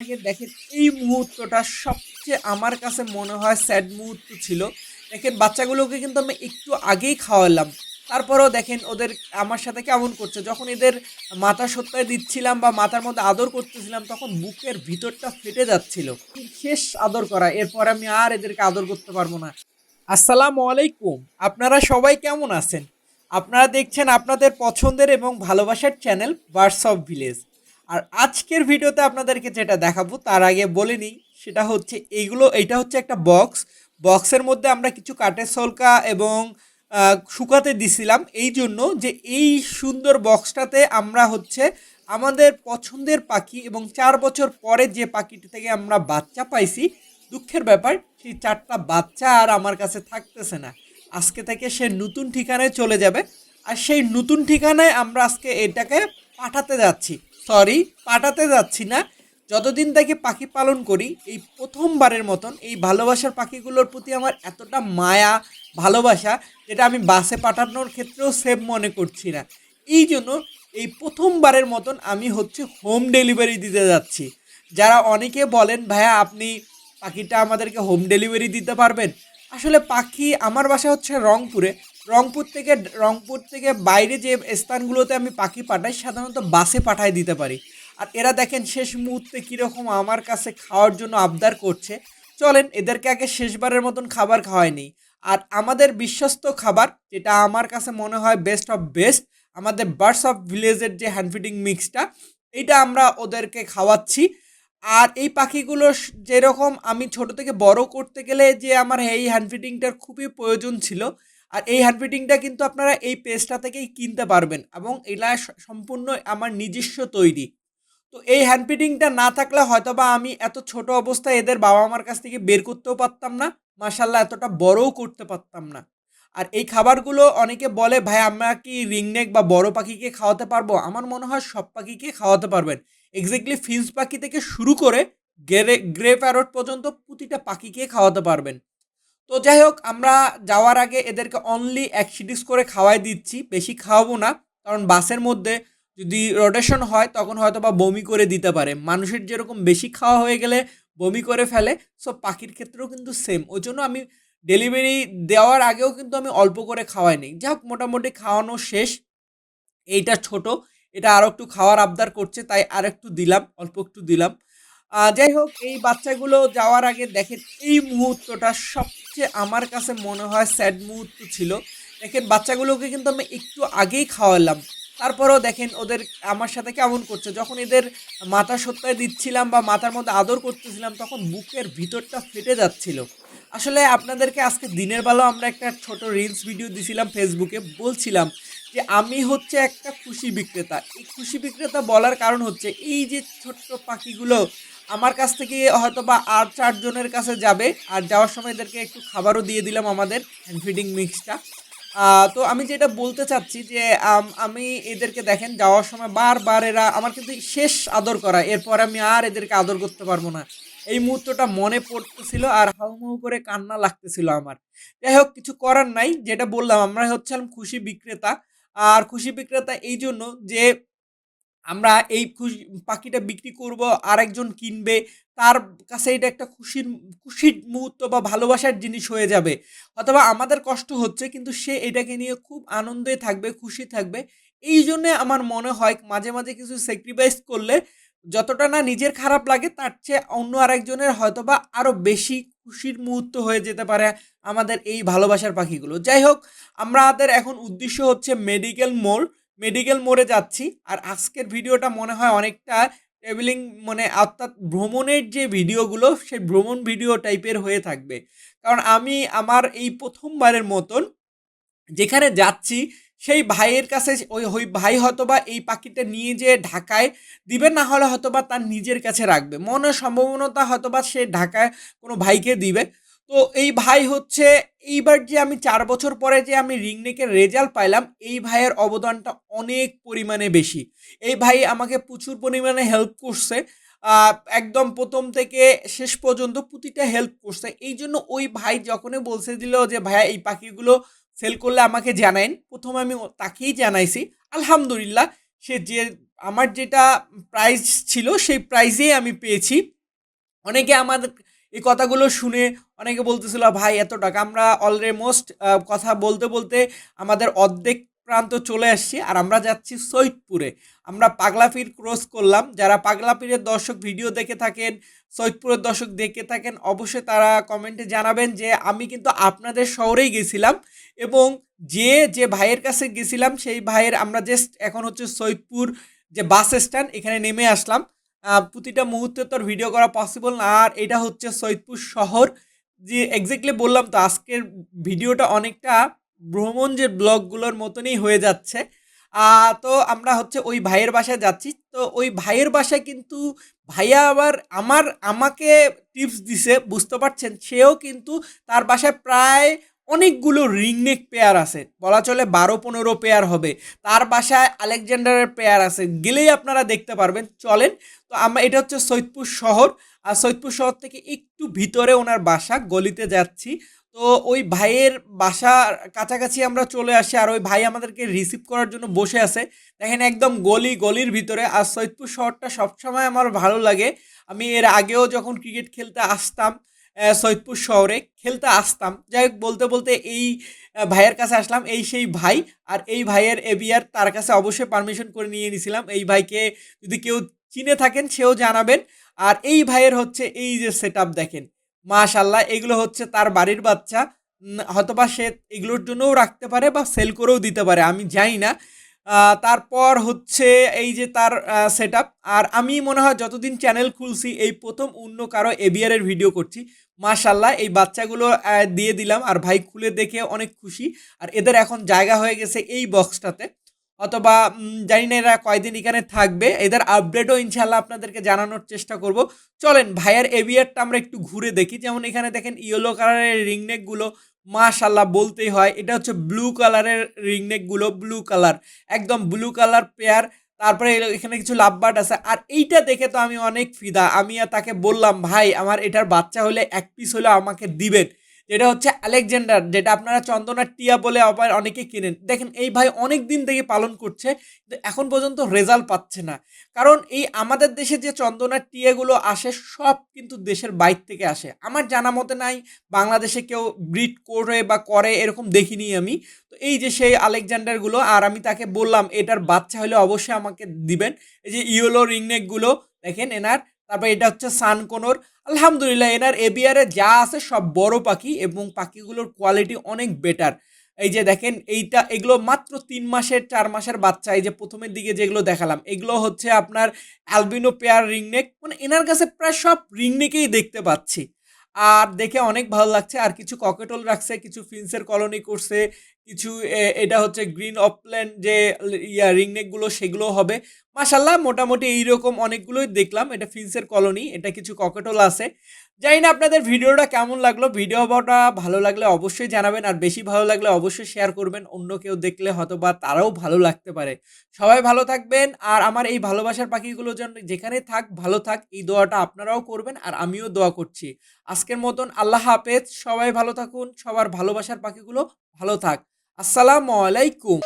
দেখেন, এই মুহূর্তটা সবচেয়ে আমার কাছে মনে হয় স্যাড মুহূর্ত ছিল। দেখেন, বাচ্চাগুলোকে কিন্তু আমি একটু আগেই খাওয়ালাম। তারপরেও দেখেন, ওদের আমার সাথে কেমন করছে? যখন এদের মাথা সত্যায় দিচ্ছিলাম বা মাথার মধ্যে আদর করতেছিলাম, তখন বুকের ভিতরটা ফেটে যাচ্ছিল। শেষ আদর করা, এরপর আমি আর এদেরকে আদর করতে পারব না। আসসালামু আলাইকুম। আপনারা সবাই কেমন আছেন? আপনারা দেখছেন আপনাদের পছন্দের এবং ভালোবাসার চ্যানেল বার্ডস অফ ভিলেজ। আর আজকের ভিডিওতে আপনাদেরকে যেটা দেখাবো, তার আগে বলে নিই, সেটা হচ্ছে এইগুলো, এইটা হচ্ছে একটা বক্স। বক্সের মধ্যে আমরা কিছু কাঠের সলকা এবং শুকাতে দিছিলাম। এই জন্য যে এই সুন্দর বক্সটাতে আমরা হচ্ছে আমাদের পছন্দের পাখি এবং চার বছর পরে যে পাখিটি থেকে আমরা বাচ্চা পাইছি, দুঃখের ব্যাপার, সেই চারটা বাচ্চা আর আমার কাছে থাকতেছে না। আজকে থেকে সে নতুন ঠিকানায় চলে যাবে। আর সেই নতুন ঠিকানায় আমরা আজকে এটাকে পাঠাতে যাচ্ছি। সরি পাঠাতে যাচ্ছি না। যতদিন থেকে পাখি পালন করি, এই প্রথমবারের মতন এই ভালোবাসার পাখিগুলোর প্রতি আমার এতটা মায়া, ভালোবাসা, যেটা আমি বাসে পাঠানোর ক্ষেত্রেও সেভ মনে করছি না। এই জন্য এই প্রথমবারের মতন আমি হচ্ছে হোম ডেলিভারি দিতে যাচ্ছি। যারা অনেকে বলেন, ভাইয়া, আপনি পাখিটা আমাদেরকে হোম ডেলিভারি দিতে পারবেন? আসলে পাখি আমার বাসা হচ্ছে রংপুরে। রংপুর থেকে রংপুর থেকে বাইরে যে স্থানগুলোতে আমি পাখি পাঠাই, সাধারণত বাসে পাঠাই দিতে পারি। আর এরা দেখেন শেষ মুহূর্তে কীরকম আমার কাছে খাওয়ার জন্য আবদার করছে। চলেন, এদেরকে আগে শেষবারের মতন খাবার খাওয়াই নিই আর আমাদের বিশ্বস্ত খাবার, যেটা আমার কাছে মনে হয় বেস্ট অফ বেস্ট আমাদের বার্ডস অফ ভিলেজের যে হ্যান্ড ফিডিং মিক্সটা এইটা আমরা ওদেরকে খাওয়াচ্ছি। আর এই পাখিগুলো যেরকম আমি ছোট থেকে বড় করতে গেলে যে আমার এই হ্যান্ড ফিডিংটার খুবই প্রয়োজন ছিল আর এই হ্যান্ড ফিডিংটা কিন্তু আপনারা এই পেজটা থেকেই কিনতে পারবেন এবং এটা সম্পূর্ণ আমার নিজস্ব তৈরি। তো এই হ্যান্ড ফিডিংটা না থাকলে হয়তো বা আমি এত ছোট অবস্থায় এদের বাবা মার কাছ থেকে বের করতেও পারতাম না মাসাল্লাহ এতটা বড়ও করতে পারতাম না। আর এই খাবারগুলো অনেকে বলে, ভাই, আমরা কি রিংনেক বা বড় পাখিকে খাওয়াতে পারব? আমার মনে হয় সব পাখিকে খাওয়াতে পারবেন। এক্স্যাক্টলি ফিন্স পাখি থেকে শুরু করে গ্রে গ্রে প্যারট পর্যন্ত প্রতিটা পাখিকে খাওয়াতে পারবেন। তো যাই হোক আমরা যাওয়ার আগে এদেরকে অনলি এক সিডিস করে খাওয়াই দিচ্ছি। বেশি খাওয়াবো না, কারণ বাসের মধ্যে যদি রোটেশন হয়, তখন হয়তো বা বমি করে দিতে পারে। মানুষের যেরকম বেশি খাওয়া হয়ে গেলে বমি করে ফেলে সো পাখির ক্ষেত্রেও কিন্তু সেম ওই জন্য আমি ডেলিভারি দেওয়ার আগেও কিন্তু আমি অল্প করে খাওয়াই নিই। যাই হোক, মোটামুটি খাওয়ানো শেষ। এইটা ছোট। এটা আরও একটু খাওয়ার আবদার করছে, তাই আর একটু দিলাম, অল্প একটু দিলাম। যাই হোক, এই বাচ্চাগুলো যাওয়ার আগে দেখেন, এই মুহূর্তটা সবচেয়ে আমার কাছে মনে হয় স্যাড মুহূর্ত ছিল। দেখেন, বাচ্চাগুলোকে কিন্তু আমি একটু আগেই খাওয়ালাম। তারপরেও দেখেন, ওদের আমার সাথে কেমন করছে? যখন এদের মাথা সত্যায় দিচ্ছিলাম বা মাথার মধ্যে আদর করতেছিলাম, তখন বুকের ভিতরটা ফেটে যাচ্ছিল। আসলে আপনাদেরকে আজকে দিনের বেলা আমরা একটা ছোট রিলস ভিডিও দিছিলাম ফেসবুকে, বলছিলাম যে আমি হচ্ছে একটা খুশি বিক্রেতা। এই খুশি বিক্রেতা বলার কারণ হচ্ছে, এই যে ছোট্ট পাখিগুলো আমার কাছ থেকে হয়তো বা আর চারজনের কাছে যাবে। আর যাওয়ার সময় এদেরকে একটু খাবারও দিয়ে দিলাম আমাদের হ্যান্ড ফিডিং মিক্সটা তো আমি যেটা বলতে চাচ্ছি যে আম, এদেরকে দেখেন যাওয়ার সময় বারবার এরা আমার কিন্তু শেষ আদর করা এরপর আমি আর এদেরকে আদর করতে পারব না। এই মুহূর্তটা মনে পড়তেছিল আর হাউমাউ করে কান্না লাগতেছিল আমার। যাই হোক কিছু করার নাই যেটা বললাম আমরা হচ্ছিলাম খুশি বিক্রেতা। আর খুশি বিক্রেতা এই জন্য যে আমরা এই খুশি, পাখিটা বিক্রি করব, আরেকজন কিনবে, তার কাছে এটা একটা খুশির খুশির মুহূর্ত বা ভালোবাসার জিনিস হয়ে যাবে। অথবা আমাদের কষ্ট হচ্ছে, কিন্তু সে এটাকে নিয়ে খুব আনন্দে থাকবে, খুশি থাকবে। এই জন্যে আমার মনে হয় মাঝে মাঝে কিছু স্যাক্রিফাইস করলে যতটা না নিজের খারাপ লাগে, তার চেয়ে অন্য আরেকজনের হয়তো বা আরও বেশি খুশির মুহূর্ত হয়ে যেতে পারে আমাদের এই ভালোবাসার পাখিগুলো। যাই হোক, আমাদের এখন উদ্দেশ্য হচ্ছে মেডিকেল মোড় মেডিকেল মোড়ে যাচ্ছি। আর আজকের ভিডিওটা মনে হয় অনেকটা ট্রাভেলিং মানে অর্থাৎ ভ্রমণের যে ভিডিওগুলো, সেই ভ্রমণ ভিডিও টাইপের হয়ে থাকবে। কারণ আমি আমার এই প্রথমবারের মতন যেখানে যাচ্ছি, সেই ভাইয়ের কাছে ওই ওই ভাই হয়তোবা এই পাখিটা নিয়ে যেয়ে ঢাকায় দিবে, না হলে হয়তোবা তার নিজের কাছে রাখবে। মনে সম্ভাবনাটা হয়তোবা সে ঢাকায় কোনো ভাইকে দিবে। তো এই ভাই হচ্ছে, এইবার যে আমি চার বছর পরে যে আমি রিংনেকের রেজাল্ট পাইলাম, এই ভাইয়ের অবদানটা অনেক পরিমাণে বেশি। এই ভাই আমাকে প্রচুর পরিমাণে হেল্প করছে। একদম প্রথম থেকে শেষ পর্যন্ত প্রতিটা হেল্প করছে। এই জন্য ওই ভাই যখনই বলছে দিল যে, ভাইয়া, এই পাখিগুলো সেল করলে আমাকে জানাইন। প্রথমে আমি তাকেই জানাইছি। আলহামদুলিল্লাহ, সে যে, আমার যেটা প্রাইস ছিল, সেই প্রাইজেই আমি পেয়েছি। অনেকে আমাদের এই কথাগুলো শুনে অনেকে বলতেছিল, ভাই, এত টাকা। আমরা অলরেমোস্ট কথা বলতে বলতে আমাদের অর্ধেক প্রান্ত চলে আসছি আর আমরা যাচ্ছি সৈয়দপুরে। আমরা পাগলাপির ক্রস করলাম। যারা পাগলাপিরের দর্শক ভিডিও দেখে থাকেন, সৈয়দপুরের দর্শক দেখে থাকেন, অবশ্যই তারা কমেন্টে জানাবেন যে আমি কিন্তু আপনাদের শহরেই গেছিলাম এবং যে যে ভাইয়ের কাছে গেছিলাম, সেই ভাইয়ের আমরা জাস্ট এখন হচ্ছে সৈয়দপুর যে বাস স্ট্যান্ড এখানে নেমে আসলাম। প্রতিটা মুহূর্তে তো ভিডিও করা পসিবল না। আর এটা হচ্ছে সৈয়দপুর শহর। যে এক্স্যাক্টলি বললাম তো, আজকের ভিডিওটা অনেকটা ভ্রমণ যে ব্লগগুলোর মতনই হয়ে যাচ্ছে। তো আমরা হচ্ছে ওই ভাইয়ের বাসায় যাচ্ছি। তো ওই ভাইয়ের বাসায় কিন্তু ভাইয়া আবার আমার, আমাকে টিপস দিছে, বুঝতে পারছেন? সেও কিন্তু তার বাসায় প্রায় অনেকগুলো রিংনেক পেয়ার আছে। বলা চলে বারো পনেরো পেয়ার হবে। তার বাসায় আলেকজান্ডারের পেয়ার আছে। গেলেই আপনারা দেখতে পারবেন। চলেন, তো আমরা, এটা হচ্ছে সৈয়দপুর শহর। আর সৈয়দপুর শহর থেকে একটু ভিতরে ওনার বাসা, গলিতে যাচ্ছি। তো ওই ভাইয়ের বাসার কাছাকাছি আমরা চলে আসি। আর ওই ভাই আমাদেরকে রিসিভ করার জন্য বসে আছে। দেখেন একদম গলি, গলির ভিতরে। আর সৈয়দপুর শহরটা সবসময় আমার ভালো লাগে। আমি এর আগেও যখন ক্রিকেট খেলতে আসতাম সৈয়দপুর শহরে খেলতে আসতাম। যাই হোক, বলতে বলতে এই ভাইয়ের কাছে আসলাম, এই সেই ভাই। আর এই ভাইয়ের এবিআর তার কাছে অবশ্যই পারমিশন করে নিয়ে নিয়েছিলাম এই ভাইকে যদি কেউ চিনে থাকেন, সেও জানাবেন। আর এই ভাইয়ের হচ্ছে এই যে সেট দেখেন মাশাল্লাহ এগুলো হচ্ছে তার বাড়ির বাচ্চা। হয়তোবা সে এগুলোর জন্যও রাখতে পারে বা সেল করেও দিতে পারে, আমি জানি না। তারপর হচ্ছে এই যে তার সেট আর আমি মনে হয় যতদিন চ্যানেল খুলছি, এই প্রথম অন্য কারও এবিআরের ভিডিও করছি। মাশাল্লাহ এই বাচ্চাগুলো দিয়ে দিলাম। আর ভাই খুলে দেখে অনেক খুশি। আর এদের এখন জায়গা হয়ে গেছে এই বক্সটাতে অথবা জানি না এরা কয়দিন এখানে থাকবে। এদের আপডেটও ইনশাল্লাহ আপনাদেরকে জানানোর চেষ্টা করব। চলেন, ভাইয়ের এভিয়ারটা আমরা একটু ঘুরে দেখি। যেমন এখানে দেখেন ইয়েলো কালারের রিংনেকগুলো মাশাল্লাহ বলতেই হয়, এটা হচ্ছে ব্লু কালারের রিংনেকগুলো ব্লু কালার একদম ব্লু কালার পেয়ার তারপরে এখানে কিছু লাভবার্ড আছে, আর এইটা দেখে তো আমি অনেক ফিদা, আমি তাকে বললাম, ভাই, আমার এটার বাচ্চা হলে এক পিস হলে আমাকে দিবেন। যেটা হচ্ছে আলেকজান্ডার, যেটা আপনারা চন্দনার টিয়া বলে আবার অনেকে কিনেন। দেখেন, এই ভাই অনেক দিন থেকে পালন করছে, কিন্তু এখন পর্যন্ত রেজাল্ট পাচ্ছে না। কারণ এই আমাদের দেশে যে চন্দনার টিয়াগুলো আসে, সব কিন্তু দেশের বাইর থেকে আসে। আমার জানা মতে নাই, বাংলাদেশে কেউ ব্রিড করে বা করে এরকম দেখিনি আমি। তো এই যে সেই আলেকজান্ডারগুলো, আর আমি তাকে বললাম, এটার বাচ্চা হলে অবশ্যই আমাকে দিবেন। এই যে ইয়েলো রিংনেকগুলো দেখেন এনার তারপর এটা হচ্ছে সানকোনোর আলহামদুলিল্লাহ, এনার এবিআরে যা আছে সব বড় পাখি এবং পাখিগুলোর কোয়ালিটি অনেক বেটার। এই যে দেখেন, এইটা, এগুলো মাত্র তিন মাসের, চার মাসের বাচ্চা। এই যে প্রথমের দিকে যেগুলো দেখালাম, এগুলো হচ্ছে আপনার অ্যালবিনো পেয়ার রিংনেক। মানে এনার কাছে প্রায় সব রিংনেকেই দেখতে পাচ্ছি। আর দেখে অনেক ভালো লাগছে। আর কিছু ককেটল রাখছে, কিছু ফিন্সের কলোনি করছে, কিছু এটা হচ্ছে গ্রিন অপল্যান্ড যে ইয়া রিংনেকগুলো সেগুলো হবে। মাসাল্লাহ মোটামুটি এইরকম অনেকগুলোই দেখলাম। এটা ফিন্সের কলোনি, এটা কিছু ককেটল আছে। জানি না আপনাদের ভিডিওটা কেমন লাগল। ভিডিওটা ভালো লাগলে অবশ্যই জানাবেন, আর বেশি ভালো লাগলে অবশ্যই শেয়ার করবেন। অন্য কেউ দেখলে হয়তো বা তারাও ভালো লাগতে পারে। সবাই ভালো থাকবেন, আর আমার এই ভালোবাসার পাখিগুলো যেন যেখানে থাক, ভালো থাক, এই দোয়াটা আপনারাও করবেন, আর আমিও দোয়া করছি। আজকের মতন আল্লাহ হাফেজ, সবাই ভালো থাকুন, সবার ভালোবাসার পাখিগুলো ভালো থাক। আসসালামু আলাইকুম।